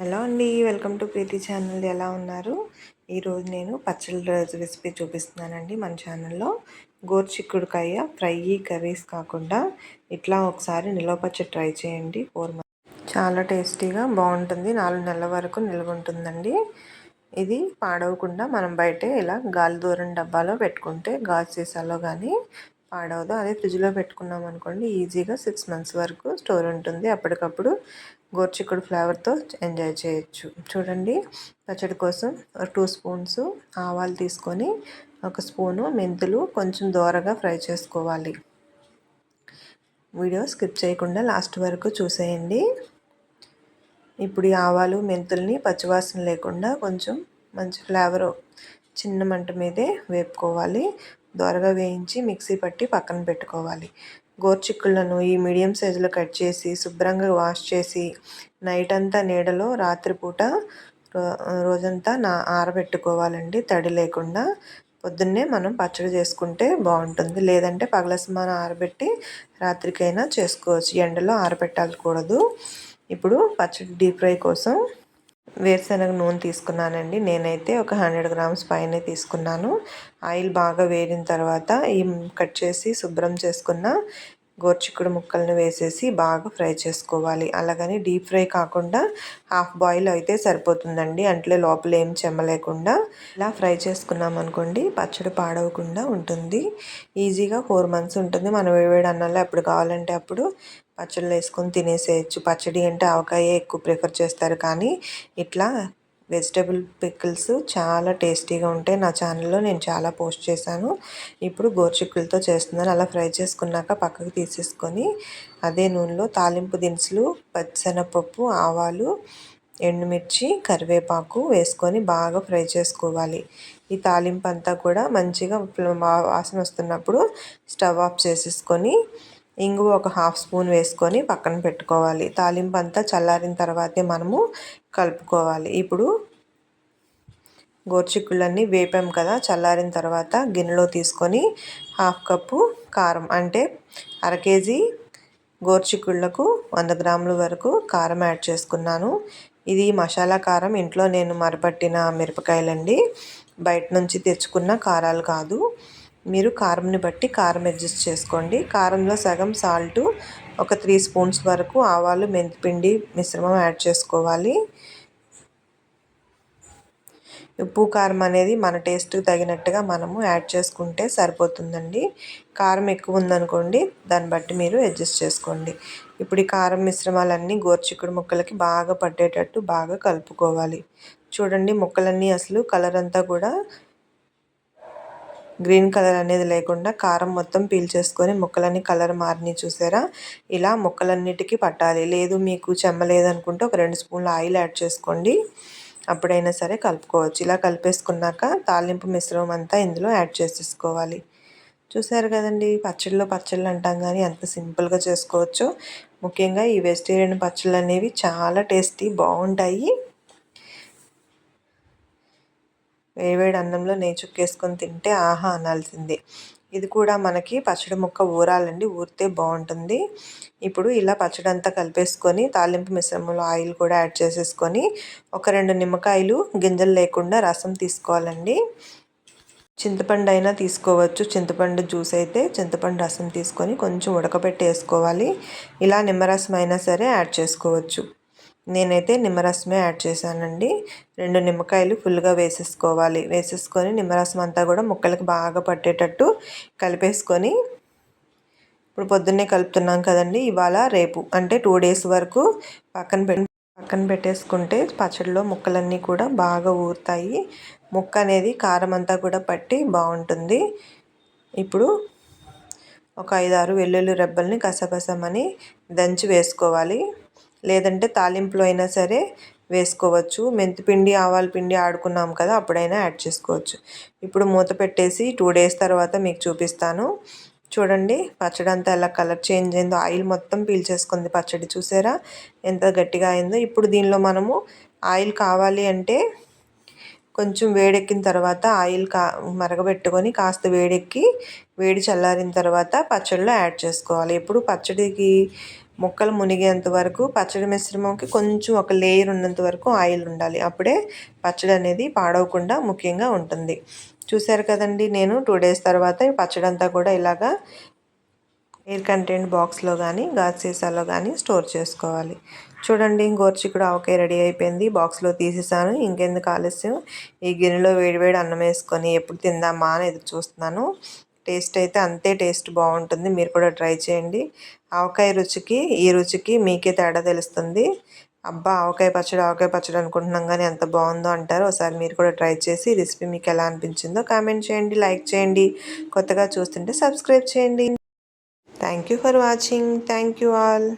Hello అండి welcome to Preethi channel. ఎలా ఉన్నారు? ఈరోజు నేను పచ్చళ్ళ రెసిపీ చూపిస్తున్నానండి మన ఛానల్లో. గోర్చిక్కుడుకాయ ఫ్రై కర్రీస్ కాకుండా ఇట్లా ఒకసారి నిల్వ పచ్చడి ట్రై చేయండి. ఫోర్ చాలా టేస్టీగా బాగుంటుంది. నాలుగు నెలల వరకు నిల్వ ఉంటుందండి. ఇది పాడవకుండా మనం బయట ఇలా గాలి దూరం డబ్బాలో పెట్టుకుంటే గాజు సీసాలో కానీ పాడవదు. అదే ఫ్రిడ్జ్లో పెట్టుకున్నాం అనుకోండి ఈజీగా సిక్స్ మంత్స్ వరకు స్టోర్ ఉంటుంది. అప్పటికప్పుడు గోర్చిక్కుడు ఫ్లేవర్తో ఎంజాయ్ చేయొచ్చు. చూడండి పచ్చడి కోసం టూ స్పూన్స్ ఆవాలు తీసుకొని ఒక స్పూను మెంతులు కొంచెం దోరగా ఫ్రై చేసుకోవాలి. వీడియో స్కిప్ చేయకుండా లాస్ట్ వరకు చూసేయండి. ఇప్పుడు ఈ ఆవాలు మెంతుల్ని పచ్చివాసన లేకుండా కొంచెం మంచి ఫ్లేవర్ చిన్న మంట మీదే వేపుకోవాలి. దోరగా వేయించి మిక్సీ పట్టి పక్కన పెట్టుకోవాలి. గోర్చిక్కులను ఈ మీడియం సైజులో కట్ చేసి శుభ్రంగా వాష్ చేసి నైట్ అంతా నీడలో రాత్రిపూట రోజంతా నా ఆరబెట్టుకోవాలండి. తడి లేకుండా పొద్దున్నే మనం పచ్చడి చేసుకుంటే బాగుంటుంది. లేదంటే పగలసమాన ఆరబెట్టి రాత్రికైనా చేసుకోవచ్చు. ఎండలో ఆరబెట్టాలకూడదు. ఇప్పుడు పచ్చడి డీప్ ఫ్రై కోసం వేరుశనగ నూనె తీసుకున్నానండి. నేనైతే ఒక హండ్రెడ్ గ్రామ్స్ పైన తీసుకున్నాను. ఆయిల్ బాగా వేడిన తర్వాత ఈ కట్ చేసి శుభ్రం చేసుకున్న గోర్చిక్కుడు ముక్కల్ని వేసేసి బాగా ఫ్రై చేసుకోవాలి. అలాగని డీప్ ఫ్రై కాకుండా హాఫ్ బాయిల్ అయితే సరిపోతుందండి. అంటే లోపల ఏం చెమ్మలేకుండా ఇలా ఫ్రై చేసుకున్నాం అనుకోండి పచ్చడి పాడవకుండా ఉంటుంది. ఈజీగా ఫోర్ మంత్స్ ఉంటుంది. మనం వేడి అన్నంలో ఎప్పుడు కావాలంటే అప్పుడు పచ్చళ్ళు వేసుకొని తినేసేయచ్చు. పచ్చడి అంటే ఆవకాయ ఎక్కువ ప్రిఫర్ చేస్తారు. కానీ ఇట్లా వెజిటేబుల్ పికిల్స్ చాలా టేస్టీగా ఉంటాయి. నా ఛానల్లో నేను చాలా పోస్ట్ చేశాను. ఇప్పుడు గోర్చిక్కులతో చేస్తున్నాను. అలా ఫ్రై చేసుకున్నాక పక్కకు తీసేసుకొని అదే నూనెలో తాలింపు దినుసులు పచ్చనపప్పు ఆవాలు ఎండుమిర్చి కరివేపాకు వేసుకొని బాగా ఫ్రై చేసుకోవాలి. ఈ తాలింపు అంతా కూడా మంచిగా వాసన వస్తున్నప్పుడు స్టవ్ ఆఫ్ చేసేసుకొని ఇంగువ ఒక హాఫ్ స్పూన్ వేసుకొని పక్కన పెట్టుకోవాలి. తాలింపు అంతా చల్లారిన తర్వాతే మనము కలుపుకోవాలి. ఇప్పుడు గోర్చిక్కుళ్ళన్నీ వేపాం కదా చల్లారిన తర్వాత గిన్నెలో తీసుకొని హాఫ్ కప్పు కారం అంటే అర కేజీ గోర్చిక్కుళ్ళకు వంద గ్రాముల వరకు కారం యాడ్ చేసుకున్నాను. ఇది మసాలా కారం ఇంట్లో నేను మరపట్టిన మిరపకాయలండి. బయట నుంచి తెచ్చుకున్న కారాలు కాదు. మీరు కారంని బట్టి కారం అడ్జస్ట్ చేసుకోండి. కారంలో సగం సాల్ట్ ఒక త్రీ స్పూన్స్ వరకు ఆవాలు మెంతిపిండి మిశ్రమం యాడ్ చేసుకోవాలి. ఉప్పు కారం అనేది మన టేస్ట్కి తగినట్టుగా మనము యాడ్ చేసుకుంటే సరిపోతుందండి. కారం ఎక్కువ ఉందనుకోండి దాన్ని బట్టి మీరు అడ్జస్ట్ చేసుకోండి. ఇప్పుడు ఈ కారం మిశ్రమాలన్నీ గోర్చిక్కుడు ముక్కలకి బాగా పట్టేటట్టు బాగా కలుపుకోవాలి. చూడండి ముక్కలన్నీ అసలు కలర్ అంతా కూడా గ్రీన్ కలర్ అనేది లేకుండా కారం మొత్తం పీల్చేసుకొని ముక్కలన్నీ కలర్ మారిని చూసారా? ఇలా ముక్కలన్నిటికీ పట్టాలి. లేదు మీకు చెమ్మలేదనుకుంటే ఒక రెండు స్పూన్లు ఆయిల్ యాడ్ చేసుకోండి. అప్పుడైనా సరే కలుపుకోవచ్చు. ఇలా కలిపేసుకున్నాక తాలింపు మిశ్రమం అంతా ఇందులో యాడ్ చేసేసుకోవాలి. చూసారు కదండి పచ్చళ్ళు పచ్చళ్ళు అంటాం కానీ ఎంత సింపుల్గా చేసుకోవచ్చు. ముఖ్యంగా ఈ వెజిటేరియన్ పచ్చళ్ళు అనేవి చాలా టేస్టీ బాగుంటాయి. వేడివేడి అన్నంలో నెయ్యి చుక్కేసుకొని తింటే ఆహా అనాల్సిందే. ఇది కూడా మనకి పచ్చడి ముక్క ఊరాలండి ఊరితే బాగుంటుంది. ఇప్పుడు ఇలా పచ్చడి అంతా కలిపేసుకొని తాలింపు మిశ్రమంలో ఆయిల్ కూడా యాడ్ చేసేసుకొని ఒక రెండు నిమ్మకాయలు గింజలు లేకుండా రసం తీసుకోవాలండి. చింతపండు అయినా తీసుకోవచ్చు. చింతపండు జ్యూస్ అయితే చింతపండు రసం తీసుకొని కొంచెం ఉడకబెట్టి వేసుకోవాలి ఇలా నిమ్మరసం అయినా సరే యాడ్ చేసుకోవచ్చు. నేనైతే నిమ్మరసమే యాడ్ చేశానండి. రెండు నిమ్మకాయలు ఫుల్గా వేసేసుకోవాలి. వేసేసుకొని నిమ్మరసం అంతా కూడా ముక్కలకు బాగా పట్టేటట్టు కలిపేసుకొని ఇప్పుడు పొద్దున్నే కలుపుతున్నాం కదండి. ఇవాళ రేపు అంటే టూ డేస్ వరకు పక్కన పె పక్కన పెట్టేసుకుంటే పచ్చడిలో ముక్కలన్నీ కూడా బాగా ఊరుతాయి. ముక్క అనేది కారం అంతా కూడా పట్టి బాగుంటుంది. ఇప్పుడు ఒక ఐదారు వెల్లుల్లి రెబ్బల్ని కసపసమని దంచి వేసుకోవాలి. లేదంటే తాలింపులో అయినా సరే వేసుకోవచ్చు. మెంతిపిండి ఆవాల పిండి ఆడుకున్నాం కదా అప్పుడైనా యాడ్ చేసుకోవచ్చు. ఇప్పుడు మూత పెట్టేసి టూ డేస్ తర్వాత మీకు చూపిస్తాను. చూడండి పచ్చడి అంతా ఎలా కలర్ చేంజ్ అయిందో. ఆయిల్ మొత్తం పీల్చేసుకుంది పచ్చడి చూసారా? ఎంత గట్టిగా అయిందో. ఇప్పుడు దీనిలో మనము ఆయిల్ కావాలి అంటే కొంచెం వేడెక్కిన తర్వాత ఆయిల్ కా మరగబెట్టుకొని కాస్త వేడెక్కి వేడి చల్లారిన తర్వాత పచ్చడిలో యాడ్ చేసుకోవాలి. ఇప్పుడు పచ్చడికి ముక్కలు మునిగేంత వరకు పచ్చడి మిశ్రమంకి కొంచెం ఒక లేయర్ ఉన్నంత వరకు ఆయిల్ ఉండాలి. అప్పుడే పచ్చడి అనేది పాడవకుండా ముఖ్యంగా ఉంటుంది. చూశారు కదండి నేను టూ డేస్ తర్వాత ఈ పచ్చడి అంతా కూడా ఇలాగా ఎయిర్ కంటెంట్ బాక్స్లో కానీ గాజు సీసాలో కానీ స్టోర్ చేసుకోవాలి. చూడండి గోర్చికుడు ఆవకాయ రెడీ అయిపోయింది. బాక్స్లో తీసేసాను. ఇంకెందుకు ఆలస్యం? ఈ గిన్నెలో వేడివేడి అన్నం వేసుకొని ఎప్పుడు తిందామా అని ఎదురు చూస్తున్నాను. టేస్ట్ అయితే అంతే టేస్ట్ బాగుంటుంది. మీరు కూడా ట్రై చేయండి. ఆవకాయ రుచికి ఈ రుచికి మీకే తేడా తెలుస్తుంది. అబ్బా ఆవకాయ పచ్చడి ఆవకాయ పచ్చడి అనుకుంటున్నాం కానీ ఎంత బాగుందో అంటారు. ఒకసారి మీరు కూడా ట్రై చేసి రెసిపీ మీకు ఎలా అనిపించిందో కామెంట్ చేయండి లైక్ చేయండి. కొత్తగా చూస్తుంటే సబ్స్క్రైబ్ చేయండి. Thank you for watching thank you all